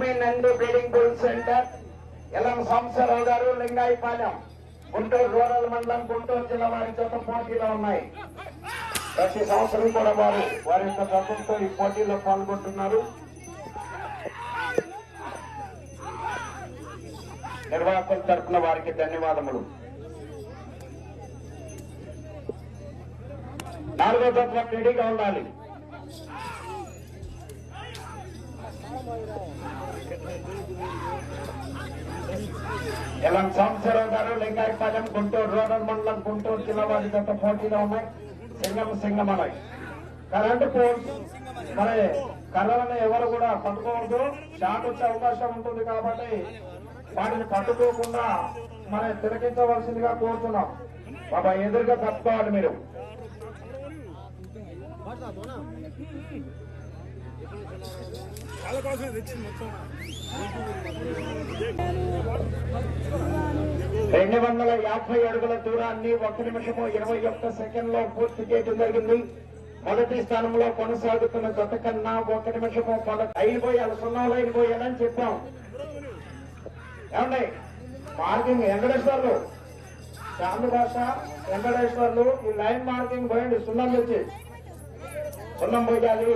Lakshmi Nandi breeding bull centre Elam Sambasivarao గారు Lingayipalem Guntur rural మండలం గుంటూరు జిల్లా వారి చేత పోటీలో ఉన్నాయి. ప్రతి సంవత్సరం కూడా వారు వారి యొక్క గతంతో ఈ పోటీలో పాల్గొంటున్నారు. నిర్వాహకుల తరఫున వారికి ధన్యవాదములు. నాలుగో తత్వ రెడీగా ఉండాలి. ఎలం సాంబశివరావు గారు లింగాయపాలెం గుంటూరు రూరల్ మండలం గుంటూరు జిల్లా వారి గత పోటీలో ఉన్నాయి. సింగం సింగమలై. Current poles. మరి కర్రలను ఎవరు కూడా పట్టుకోవద్దు. షాట్ వచ్చే అవకాశం ఉంటుంది కాబట్టి వాటిని పట్టుకోకుండా మనం తిరగించవలసిందిగా కోరుతున్నాం. బాబా ఎదురుగా తప్పుకోవాలి మీరు. వాళ్ళ కోసం తెచ్చింది మొత్తం రెండు వందల యాభై అడుగుల దూరాన్ని ఒక నిమిషము ఇరవై ఒక్క సెకండ్లో పూర్తి చేయడం జరిగింది. మొదటి స్థానంలో కొనసాగుతున్న జత కన్నా ఒక నిమిషము మొదటి అయిపోయాలి సున్నాలు పోయాలని చెప్పాం. ఏమండి? మార్కింగ్ వెంకటేశ్వర్లు. చాందు భాష వెంకటేశ్వర్లు ఈ లైన్ మార్కింగ్ పోయండి సున్నం తెచ్చి సున్నం పోయాలి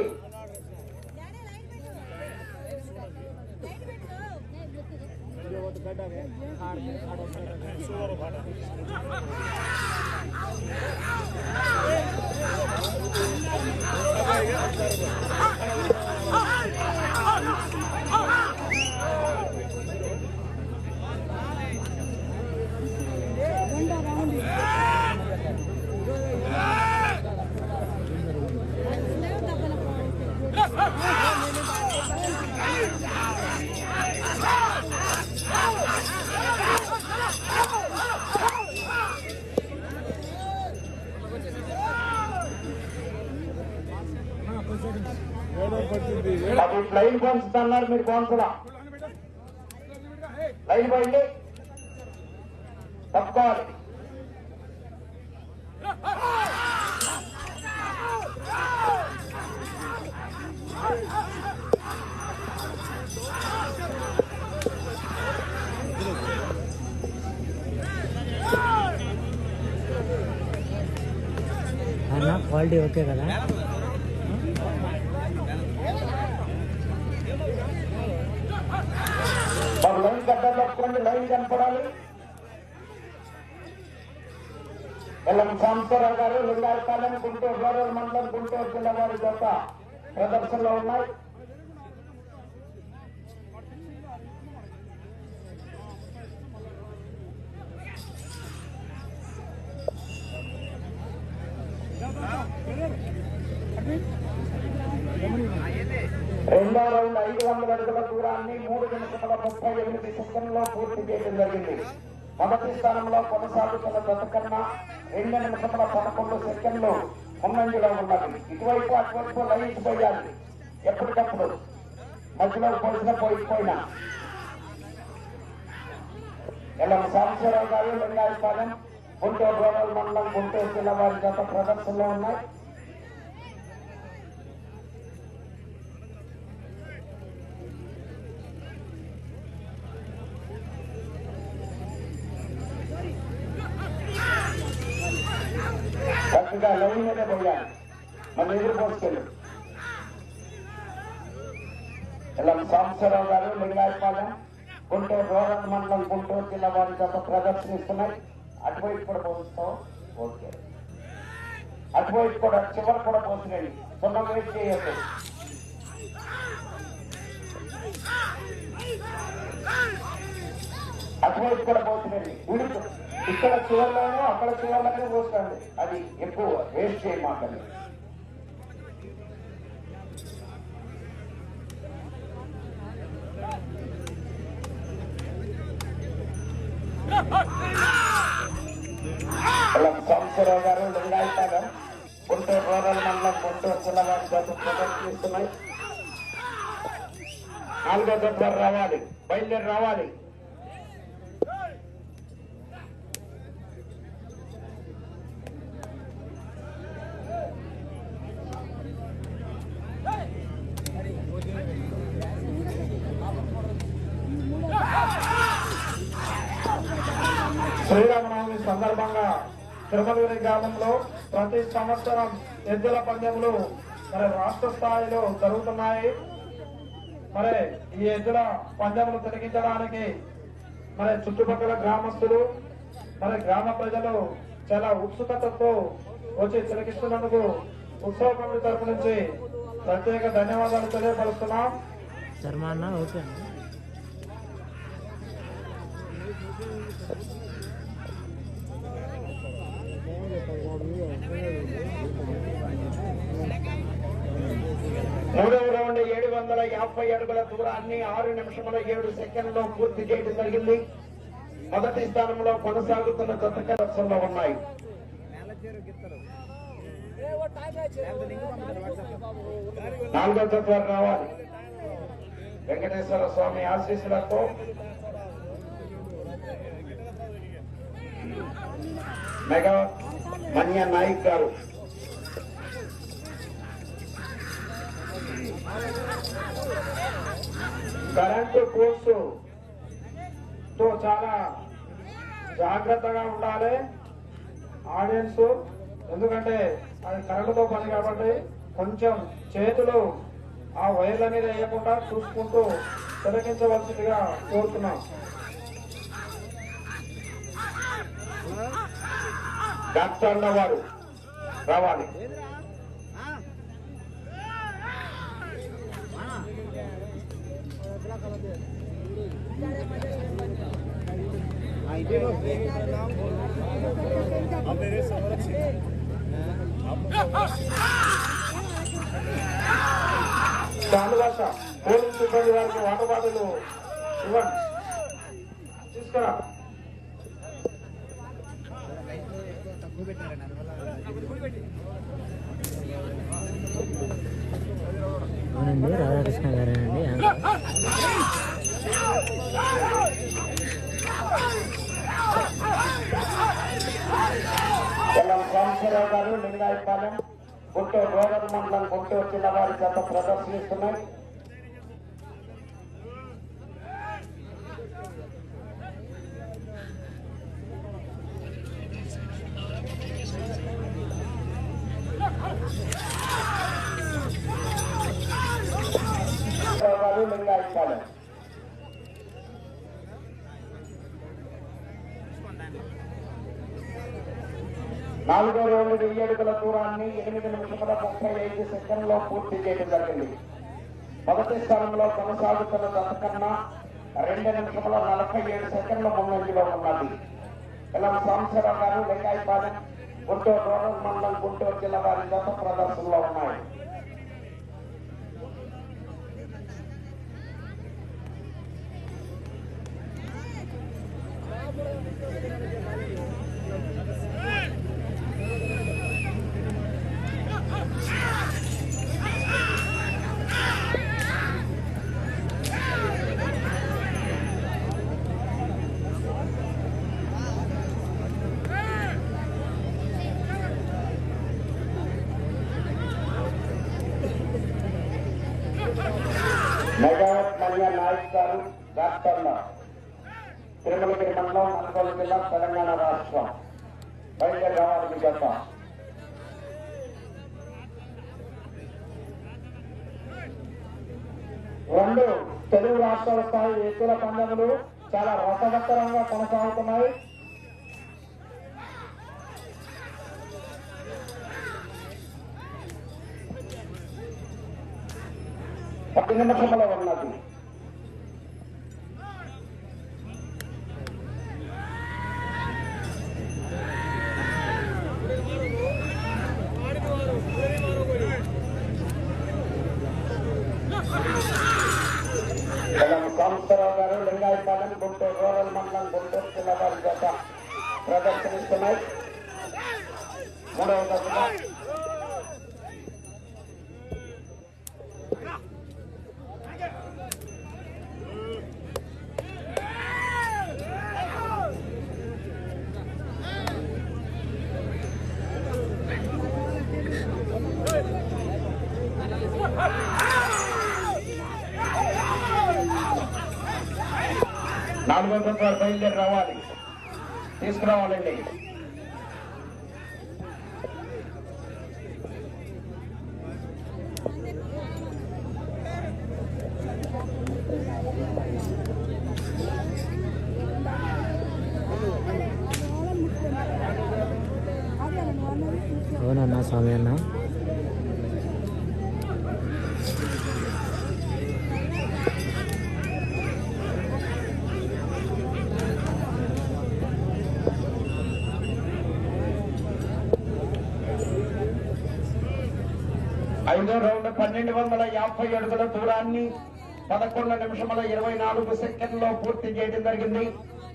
పడుతుంది లైన్ బౌన్స్ అన్నారు మీరు బౌన్సులా లైన్ పోయింది తప్పుకోవాలి అన్న క్వాలిటీ ఓకే కదా ఒక లైన్ గడ్డ తప్పుకోండి లైన్ కనపడాలి ఎల్లం సాంబశివరావు గారు లింగాయపాలెం గుంటూరు రూరల్ మండలం గుంటూరు జిల్లా వారి జత ప్రదర్శనలో ఉన్నాయి రెండో రౌండ్ ఐదు వందల అడుగుల దూరాన్ని మూడు నిమిషముల ముప్పై ఎనిమిది సెకండ్లో పూర్తి చేయడం జరిగింది. మొదటి స్థానంలో కొనసాగుతున్న జత రెండు నిమిషముల పదకొండు సెకండ్లు ముందంజలో ఉన్నది. ఇటువైపు అటువైపు లైన్స్ పోయాలి. ఎప్పటికప్పుడు మధ్యలో పోసిన పోయిపోయినా. ఇలా సాంబశివరావు గారు లింగాయపాలెం గుంటూరు రూరల్ మండలం గుంటూరు జిల్లా వారి గత ప్రదర్శనలో ఉన్నాయి. మన ఎదురు పోసుకెళ్ళు ఇలా సాంబశివరావు గారు లింగాయపాలెం గుంటూరు రూరల్ మండలం గుంటూరు జిల్లా వారి గత ప్రదర్శనిస్తున్నాయి. అటువైపు కూడా పోస్తాం ఓకే. అటువైపు కూడా చివరి కూడా పోతున్నాయి. సున్నం వేసి చేయొద్దు. అటువైపు కూడా పోతున్నాయి. ఇక్కడ చివరిలోనూ అక్కడ చివరిలోనే పోస్తుంది అది ఎక్కువ వేస్ట్ చేయమాకండి. నాగేశ్వరరావు గారు లింగాయతగం గుంటూరు రూరల్ మండలం గుంటూరు జిల్లా వారి చేత ప్రదర్శిస్తున్నాయి నాలుగో దగ్గర రావాలి బయలుదేరి రావాలి. శ్రీరామనవమి సందర్భంగా తిరుమలగిరి గ్రామంలో ప్రతి సంవత్సరం ఎద్దుల పందెములు మరి రాష్ట్ర స్థాయిలో జరుగుతున్నాయి. మరి ఈ ఎద్దుల పందెములు తిరిగించడానికి మరి చుట్టుపక్కల గ్రామస్తులు మరి గ్రామ ప్రజలు చాలా ఉత్సుకతతో వచ్చి తిలకిస్తున్నందుకు ఉత్సవ కమిటీ తరపు నుంచి ప్రత్యేక ధన్యవాదాలు తెలియపరుస్తున్నాం. వందల యాభై అడుగుల దూరాన్ని ఆరు నిమిషముల ఏడు సెకండ్లో పూర్తి చేయడం జరిగింది. మొదటి స్థానంలో కొనసాగుతున్న జత కలర్సంలో ఉన్నాయి. నాలుగో తత్వాలు రావాలి. వెంకటేశ్వర స్వామి ఆశీస్సులతో మెగా మన్య నాయక్ గారు కరెంటు పోల్స్తో చాలా జాగ్రత్తగా ఉండాలి. ఆడియన్స్ ఎందుకంటే అది కరెంటుతో పని కాబట్టి కొంచెం చేతులు ఆ వైర్ల మీద వేయకుండా చూసుకుంటూ తిలకించవలసిందిగా కోరుతున్నాం. డాక్టర్ల వారు రావాలి. చాలువాస పోలీసు సిబ్బంది వారికి వాటబాటలు ఇవ్వండి. తీసుకురా. సోమశేరావు గారు లింగాయపాలెం గుంటూరు రోగర్ మండలం గుంటూరు జిల్లా వారి చేత ప్రదర్శిస్తున్నాయి. నాలుగో రోజు వెయ్యి అడుగుల దూరాన్ని ఎనిమిది నిమిషముల ముప్పై ఐదు సెకండ్లో పూర్తి చేయడం జరిగింది. మొదటి స్థానంలో కొనసాగుతున్న జత రెండు నిమిషముల నలభై ఏడు సెకండ్ల ముందంజలో ఉన్నది. ఇలా సాంసరావు గారు వెంకాయపాలెం గుంటూరు రూరల్ మండలం గుంటూరు జిల్లా వారి జత ప్రదర్శనలో ఉన్నాయి. రెండు తెలుగు రాష్ట్రాల స్థాయి వ్యక్తుల పందెములు చాలా రసవత్తరంగా కొనసాగుతున్నాయి. పది నిమిషముల ఉన్నది కాంసరావు గారు లింగాయపాలెం గుంటూరు రూరల్ మండలం గుంటూరు జిల్లా వారి జత ప్రదర్శనిస్తున్నాయి. మూడవ దశలో బయలుదేరి రావాలి తీసుకురావాలండి అవునన్నా స్వామి అన్న ఐదో రౌండ్ పన్నెండు వందల యాభై అడుగుల దూరాన్ని పదకొండు నిమిషముల ఇరవై నాలుగు సెకండ్లో పూర్తి చేయడం జరిగింది.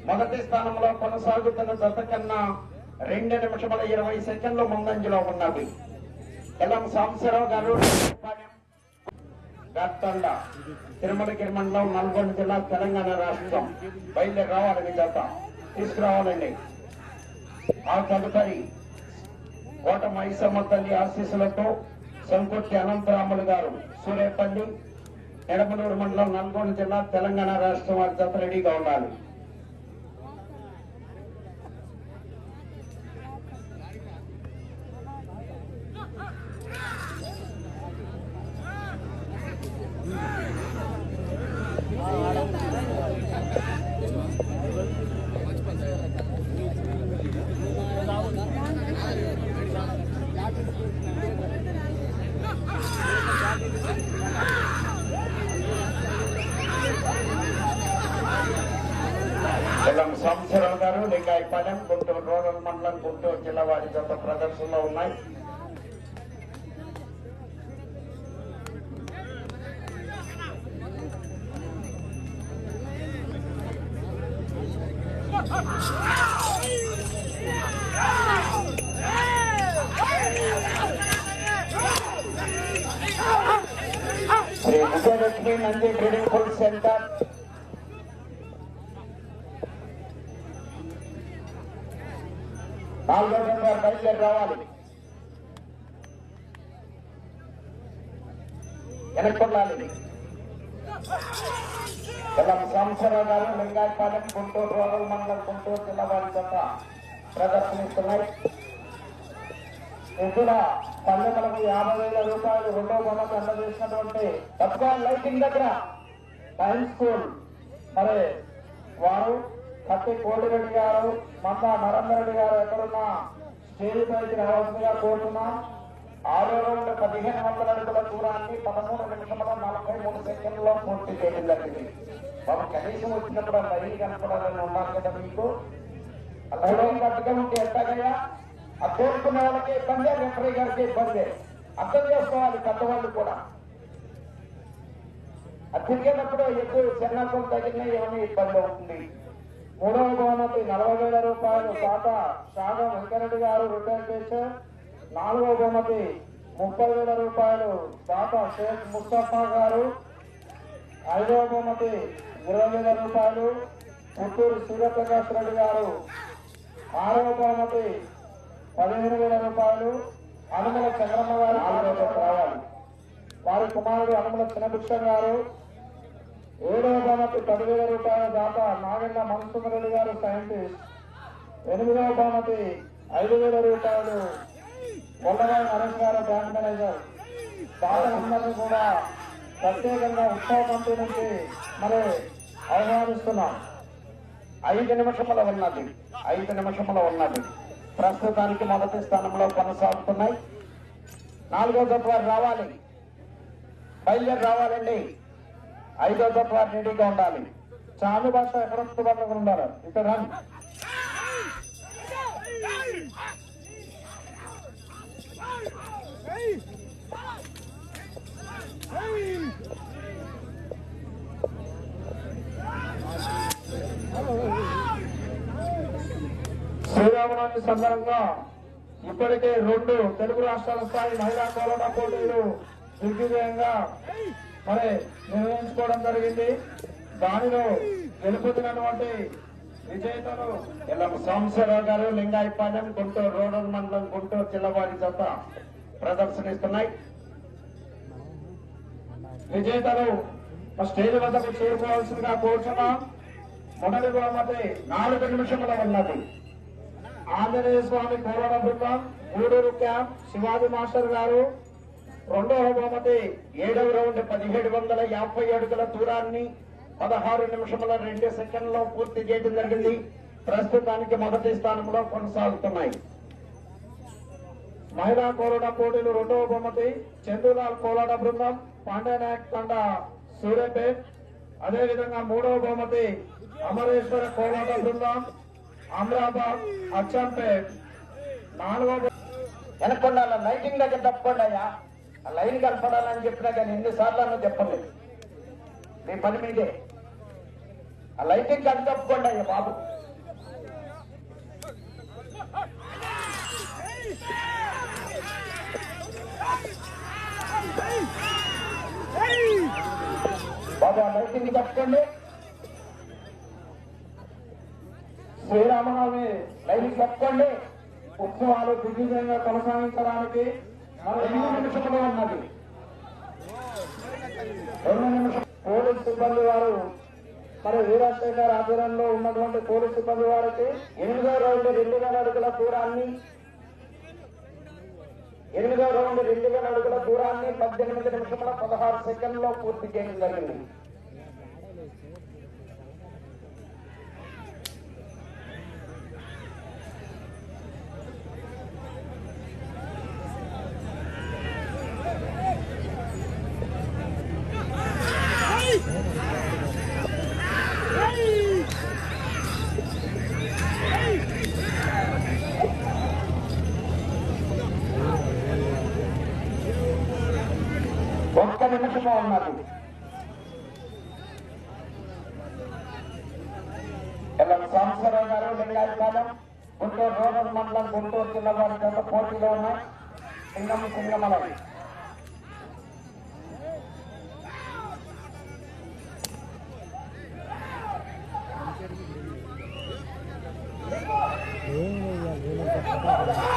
మొదటి స్థానంలో కొనసాగుతున్న జత కన్నా రెండు నిమిషముల ఇరవై సెకండ్లు ముందంజలో ఉన్నది. ఎలం సాంబశివరావు గారు గట్టండ తిరుమలగిరి మండలం నల్గొండ జిల్లా తెలంగాణ రాష్ట్రం బయలుదేరి రావాలని జత. తీసుకురావాలండి. ఆ తదుపరి కోట మైసమ్మ తల్లి ఆశీస్సులతో సంకొట్టి అనంతరాములు గారు. సూర్యపల్లి ఎడమలూరు మండలం నల్గొండ జిల్లా తెలంగాణ రాష్ట్రం వారి జత రెడీగా ఉండాలి. లింగాయపాలెం గుంటూరు రూరల్ మండలం గుంటూరు జిల్లా వారి జత ప్రదర్శనలో ఉన్నాయి. Sri Vijayalakshmi Nandi trading food centre. నాలుగో నెంబర్ బయలుదేరి రావాలి. వెనక్కొల్లాలి ఎల్లం సంవత్సరావు గారు లింగాయపాలెం గుంటూరు రూరల్ మండలం గుంటూరు జిల్లా వారి జత ప్రదర్శనిస్తున్నాయి. ఎద్దుల పల్లెములకు యాభై వేల రూపాయలు రెండో బొమ్మకు అందజేసినటువంటి తక్కువ లైటింగ్ దగ్గర హై స్కూల్. మరి వారు కత్తి కోడిరెడ్డి గారు మంద నరేందర్ రెడ్డి గారు ఎక్కడున్నా? స్టేజ్ పైకి రావాల్సిందిగా కోరుతున్నాం. ఆరో రౌండ్ పదిహేను వందల అడుగుల దూరాన్ని పదమూడు నిమిషముల నలభై మూడు సెకండ్లో పూర్తి చేయడం జరిగింది. మనం కనీసం వచ్చినప్పుడు ఆ లైన్ కనపడాలని ఉన్నారు కదా మీకు? ఆ లైన్ కట్టుగా ఉంటే ఎట్టాగయ్యా ఆ కోరుకున్న వాళ్ళకి ఇబ్బంది రెఫరీ గారికి ఇబ్బంది. అర్థం చేసుకోవాలి పెద్దవాళ్ళు కూడా. అది తిరిగేటప్పుడు ఎక్కువ చిన్నప్పుడు తగిలిన ఏమైనా ఇబ్బంది అవుతుంది. మూడవ బహుమతి నలభై వేల రూపాయలు తాత షాగా వెంకరెడ్డి గారు రిటైర్ చేశారు. నాలుగవ బహుమతి ముప్పై వేల రూపాయలు తాత షేక్ ముస్తఫా గారు. ఐదవ బహుమతి ఇరవై వేల రూపాయలు పుత్తూరు సూర్యప్రకాష్ రెడ్డి గారు. ఆరవ బహుమతి పదిహేను వేల రూపాయలు అనుమల చంద్రమ్మ గారు. ఆరవ రావాలి వారి కుమారుడు అనుమల చిన్నభిక్ష గారు. ఏడవ బహుమతి పదివేల రూపాయల దాత నాగన్న మనసుమరెడ్డి గారు సైంటిస్ట్ ఎనిమిదవ బహుమతి ఐదు వేల రూపాయలు కొండగాయ నరేష్ గారు బ్యాంక్ మేనేజర్. దాతలందరినీ కూడా ప్రత్యేకంగా ఉత్సవ కమిటీ నుంచి మరి ఆహ్వానిస్తున్నాం. ఐదు నిమిషముల ఉన్నది. ఐదు నిమిషముల ఉన్నది. ప్రస్తుతానికి మొదటి స్థానంలో కొనసాగుతున్నాయి. నాలుగో జత వారు రావాలి. బయలుదేరి రావాలండి. ఐదో జత నీటిగా ఉండాలి. చాలు భాష ఎక్కడ అందుబాటులో ఉండాలి. ఇక్కడ రండి శ్రీరామనవమి సందర్భంగా ఇప్పటికే రెండు తెలుగు రాష్ట్రాల స్థాయి మహిళా కోలాట పోటీలు దిగ్విజయంగా మరి నిర్వహించుకోవడం జరిగింది. దానిలో గెలుపుతున్నటువంటి విజేతలు ఎల్లం సాంబశివరావు గారు లింగాయపాలెం గుంటూరు రూరల్ మండలం గుంటూరు చిల్లవారి జత ప్రదర్శనిస్తున్నాయి. విజేతలు స్టేజ్ వద్దకు చేరుకోవాల్సిందిగా కోరుచున్నాం. మొదటి బహుమతి నాలుగు నిమిషముల ఉన్నది. ఆంజనేయ స్వామి కోరణ బృందం గూడూరు క్యాంప్ శివాజీ మాస్టర్ గారు రెండవ బహుమతి ఏడవ రౌండ్ పదిహేడు వందల యాభై అడుగుల దూరాన్ని పదహారు నిమిషముల రెండు సెకండ్లో పూర్తి చేయడం జరిగింది. ప్రస్తుతానికి మొదటి స్థానంలో కొనసాగుతున్నాయి. మహిళా కోరడ పోటీలు రెండవ బహుమతి చందులాల్ కోలాడ బృందం పాండ్యనాయక్ తండ సూర్యపేట్. అదేవిధంగా మూడవ బహుమతి అమరేశ్వర కోలాడ బృందం అమరాబాద్ అచ్చంపేట్. నాలుగవ వెనకుండా లైటింగ్ దగ్గర తప్పకుండా అయ్యా. లైన్ కలపడాలని చెప్పినా కానీ ఎన్నిసార్లు అన్న చెప్పలేదు. మీ పని మీదే. ఆ లైటింగ్ కని అయ్యా బాబు. బాబు ఆ లైటింగ్ కట్టుకోండి శ్రీరామనవమి లైన్ కట్టుకోండి ఉత్సవాలు దిగ్విజయంగా కొనసాగించడానికి ఎనిమిది ఉన్నది రెండు నిమిషం పోలీస్ సిబ్బంది వారు మరి వీరాశేఖర్ ఆధ్వర్యంలో ఉన్నటువంటి పోలీస్ సిబ్బంది వారికి ఎనిమిదో రౌండ్ రెండు వేల అడుగుల దూరాన్ని ఎనిమిదో రౌండ్ రెండు వేల అడుగుల దూరాన్ని పద్దెనిమిది నిమిషముల పదహారు సెకండ్లో పూర్తి చేయడం జరిగింది. ఒక్క ఉన్నది. ఇలా సాంబశివరావు గారు లింగాయపాలెం గుంటూరు రూరల్ మండలం గుంటూరు జిల్లా వారి చేత పోటీలో ఉన్న సింగం సింగమలం. ఏం